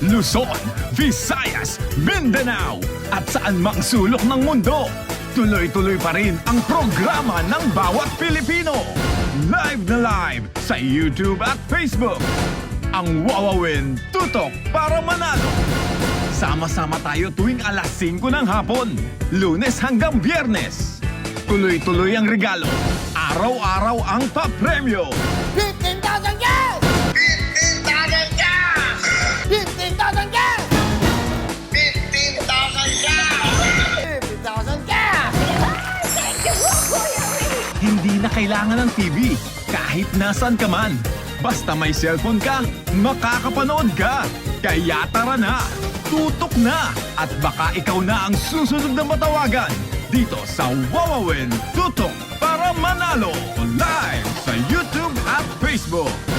Luzon, Visayas, Mindanao at saan mang sulok ng mundo. Tuloy-tuloy pa rin ang programa ng bawat Pilipino. Live na live sa YouTube at Facebook. Ang Wawawin Tutok para Manalo. Sama-sama tayo tuwing alas 5 ng hapon, lunes hanggang biyernes. Tuloy-tuloy ang regalo. Araw-araw ang papremyo. 15,000 Hindi na kailangan ng TV kahit nasan ka man. Basta may cellphone ka, makakapanood ka. Kaya tara na, tutok na, at baka ikaw na ang susunod na matawagan dito sa Wawawin Tutok para Manalo live sa YouTube at Facebook.